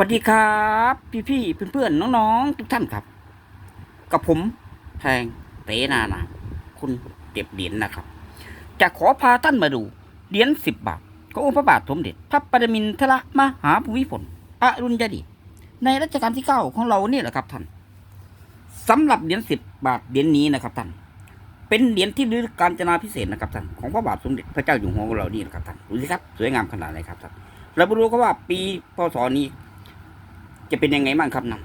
สวัสดีครับ พี่พี่เพื่อนเพื่อนๆน้องๆทุกท่านครับ กับผมแพงเตนานาคุณเก็บเหรียญนะครับ จะขอพาท่านมาดูเหรียญสิบบาทขององค์พระบาทสมเด็จพระปรมินทรมหาภูมิพลอรุณยเดชในรัชกาลที่เก้าของเราเนี่ยแหละครับท่านสำหรับเหรียญสิบบาทเหรียญนี้นะครับท่าน เป็นเหรียญที่ระลึกการจนาพิเศษนะครับท่านของพระบาทสมเด็จพระเจ้าอยู่หัวของเรานี่นะครับท่านดูสิครับสวยงามขนาดไหนครับท่านเราไปดูกันว่าปีพศนี้ จะเป็นยังไงบ้างครับนั่น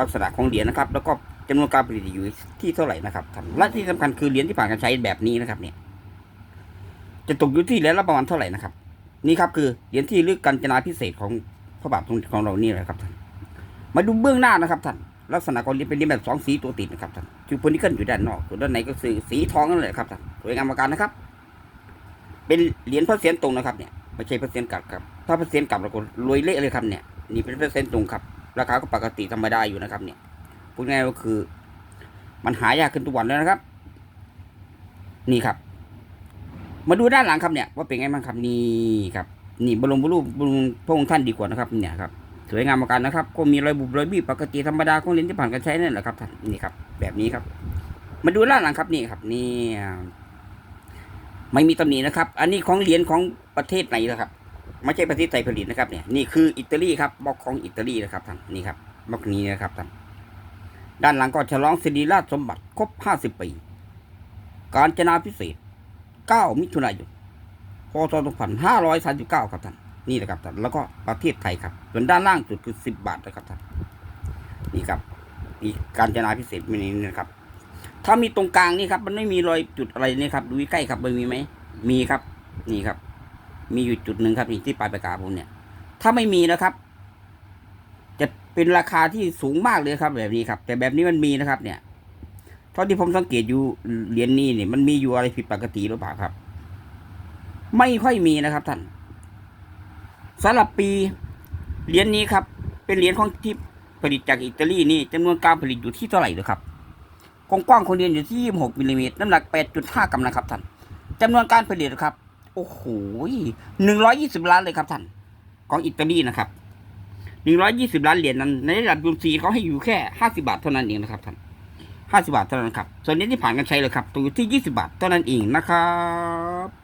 ลักษณะของเหรียญนะครับ แล้วก็จำนวนการผลิตอยู่ที่เท่าไหร่นะครับท่านและที่สำคัญคือเหรียญที่ผ่านการใช้แบบนี้นะครับ เนี่ย จะตกอยู่ที่เหรียญละประมาณเท่าไหร่นะครับ นี่ครับคือเหรียญที่ลึกการจนาพิเศษของพระบาทสมเด็จของเรานี่แหละครับท่านมาดูเบื้องหน้านะครับท่านลักษณะของเหรียญเป็นเหรียญแบบสองสีตัวติดนะครับท่านคือโพนิเกิลอยู่ด้านนอกส่วนด้านในก็คือสีทองนั่นแหละครับท่านสวยงามประการนะครับ เป็นเหรียญพระเศียรตรงนะครับเนี่ย ไม่ใช่เพระเศียรกลับครับ ถ้าเพระเศียรกลับเราก็รวยเละเลยครับเนี่ย นี่เป็นเปอร์เซ็นต์ตรงครับ ราคาก็ปกติธรรมดาอยู่นะครับ เนี่ย พูดง่ายก็คือ มันหายากขึ้นทุกวันแล้วนะครับ นี่ครับ มาดูด้านหลังครับเนี่ย ว่าเป็นไงบ้างครับนี่ครับ นี่บรมบรูปบรมพระองค์ท่านดีกว่านะครับ เนี่ยครับ สวยงามเหมือนกันนะครับ ก็มีรอยบุบรอยบี้ปกติธรรมดาของเลนที่ผ่านการใช้นั่นแหละครับท่าน นี่ครับ แบบนี้ครับ มาดูด้านหลังครับนี่ครับ นี่ไม่มีตำหนินะครับ อันนี้ของเหรียญของ ประเทศไหนนะครับ ไม่ใช่ประเทศไทยผลิตนะครับเนี่ยนี่คืออิตาลีครับบล็อกของอิตาลีนะครับท่านนี่ครับบล็อกนี้นะครับท่านด้านหลังก็ฉลองสิริราชสมบัติครบ 50 ปี การจนาพิเศษ 9 มิถุนายน พศ 2539 ครับท่าน นี่แหละครับท่าน แล้วก็ประเทศไทยครับ ส่วนด้านล่างสุดคือ 10 บาทนะครับท่าน นี่ครับมีการจนาพิเศษมีนี้นะครับ ถ้ามีตรงกลางนี่ครับ มันไม่มีรอยจุดอะไรนี่ครับ ดูใกล้ครับมันมีไหม มีครับ นี่ครับ มีอยู่จุดหนึ่งครับนี่ที่ปลายปากกาผมเนี่ย ถ้าไม่มีนะครับ จะเป็นราคาที่สูงมากเลยครับ แบบนี้ครับ แต่แบบนี้มันมีนะครับ เนี่ยเท่าที่ผมสังเกตอยู่เหรียญนี้เนี่ยมันมีอยู่อะไรผิดปกติหรือเปล่าครับ ไม่ค่อยมีนะครับท่านสำหรับปีเหรียญนี้ครับ เป็นเหรียญของที่ผลิตจากอิตาลีนี่จำนวนการผลิตอยู่ที่เท่าไหร่เลยครับกว้างๆของเหรียญอยู่ที่ 26มิลลิเมตรน้ำหนัก 8.5 กรัมนะครับท่านจำนวนการผลิตครับ โอ้โหหนึ่งร้อยยี่สิบล้านเลยครับท่าน ของอิตาลีนะครับหนึ่งร้อยยี่สิบล้านเหรียญนั้น ในระดับยูซีเขาให้อยู่แค่ห้าสิบาทเท่านั้นเองนะครับท่านห้าสิบาทเท่านั้นครับ ส่วนนี้ที่ผ่านการใช้เลยครับตัวอยู่ที่ยี่สิบาทเท่านั้นเองนะครับ